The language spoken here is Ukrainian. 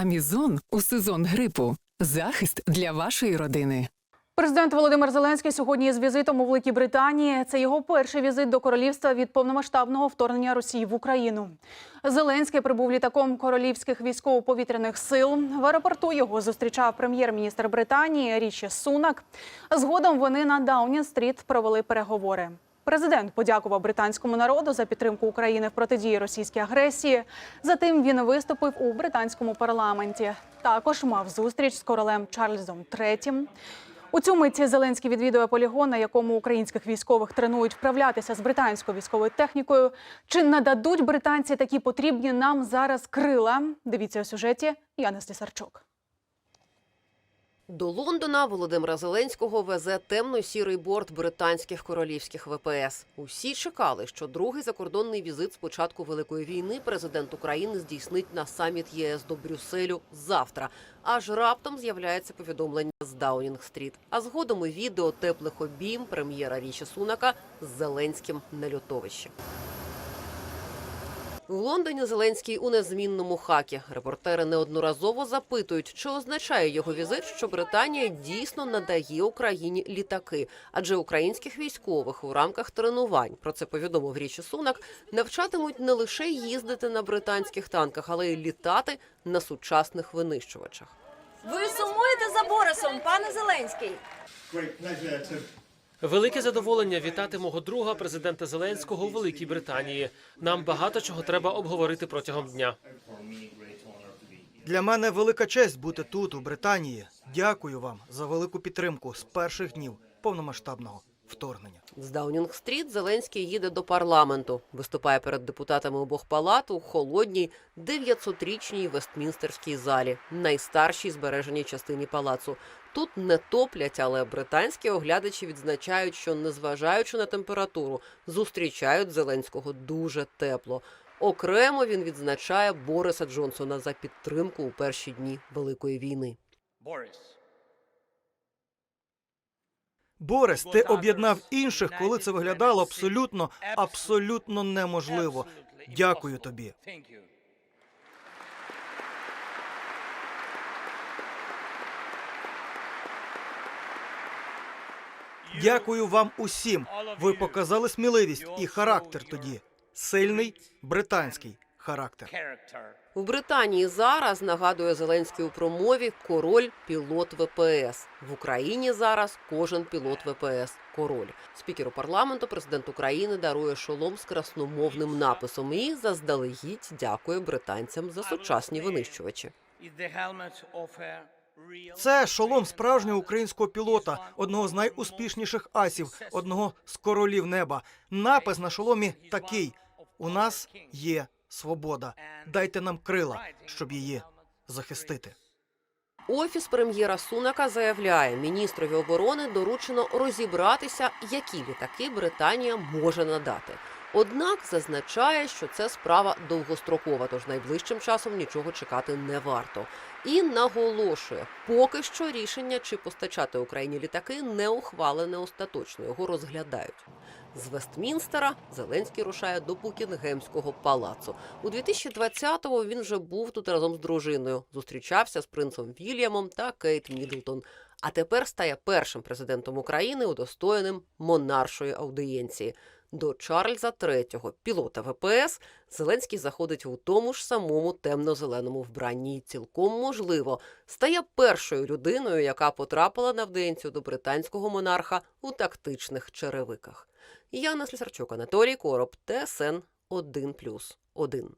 Амізон у сезон грипу. Захист для вашої родини. Президент Володимир Зеленський сьогодні з візитом у Великій Британії. Це його перший візит до королівства від повномасштабного вторгнення Росії в Україну. Зеленський прибув літаком королівських військово-повітряних сил. В аеропорту його зустрічав прем'єр-міністр Британії Ріші Сунак. Згодом вони на Даунінг-стріт провели переговори. Президент подякував британському народу за підтримку України в протидії російській агресії. Затим він виступив у британському парламенті. Також мав зустріч з королем Чарльзом III. У цю миті Зеленський відвідує полігон, на якому українських військових тренують вправлятися з британською військовою технікою. Чи нададуть британці такі потрібні нам зараз крила? Дивіться у сюжеті Яна Слісарчук. До Лондона Володимира Зеленського везе темно-сірий борт британських королівських ВПС. Усі чекали, що другий закордонний візит з початку великої війни президент України здійснить на саміт єС до Брюсселю завтра. Аж раптом з'являється повідомлення з Даунінг-стріт. А згодом і відео теплих обійм прем'єра Ріші Сунака з Зеленським на льотовищі. В Лондоні Зеленський у незмінному хакі. Репортери неодноразово запитують, чи означає його візит, що Британія дійсно надає Україні літаки, адже українських військових у рамках тренувань про це повідомив Річі Сунак. Навчатимуть не лише їздити на британських танках, але й літати на сучасних винищувачах. Ви сумуєте за Борисом, пане Зеленський? Велике задоволення вітати мого друга президента Зеленського у Великій Британії. Нам багато чого треба обговорити протягом дня. Для мене велика честь бути тут, у Британії. Дякую вам за велику підтримку з перших днів повномасштабного вторгнення. З Даунінг-стріт Зеленський їде до парламенту. Виступає перед депутатами обох палат у холодній 900-річній Вестмінстерській залі, найстаршій збереженій частині палацу. Тут не топлять, але британські оглядачі відзначають, що незважаючи на температуру, зустрічають Зеленського дуже тепло. Окремо він відзначає Бориса Джонсона за підтримку у перші дні Великої війни. Борис, ти об'єднав інших, коли це виглядало абсолютно, абсолютно неможливо. Дякую тобі. Дякую вам усім. Ви показали сміливість і характер тоді. Сильний британський характер. В Британії зараз нагадує Зеленський у промові король пілот ВПС. В Україні зараз кожен пілот ВПС король. Спікеру парламенту президент України дарує шолом з красномовним написом і заздалегідь дякує британцям за сучасні винищувачі. Це шолом справжнього українського пілота, одного з найуспішніших асів, одного з королів неба. Напис на шоломі такий: у нас є свобода. Дайте нам крила, щоб її захистити. Офіс прем'єра Сунака заявляє, міністрові оборони доручено розібратися, які літаки Британія може надати. Однак зазначає, що це справа довгострокова, тож найближчим часом нічого чекати не варто. І наголошує, поки що рішення, чи постачати Україні літаки, не ухвалене остаточно. Його розглядають. З Вестмінстера Зеленський рушає до Букінгемського палацу. У 2020-му він вже був тут разом з дружиною. Зустрічався з принцем Вільямом та Кейт Мідлтон. А тепер стає першим президентом України, удостоєним монаршої аудиєнції. До Чарльза III, пілота ВПС, Зеленський заходить у тому ж самому темно-зеленому вбранні. Цілком можливо стає першою людиною, яка потрапила на вденцю до британського монарха у тактичних черевиках. Яна Слісарчук, Анатолій Короб, ТСН 1+,1.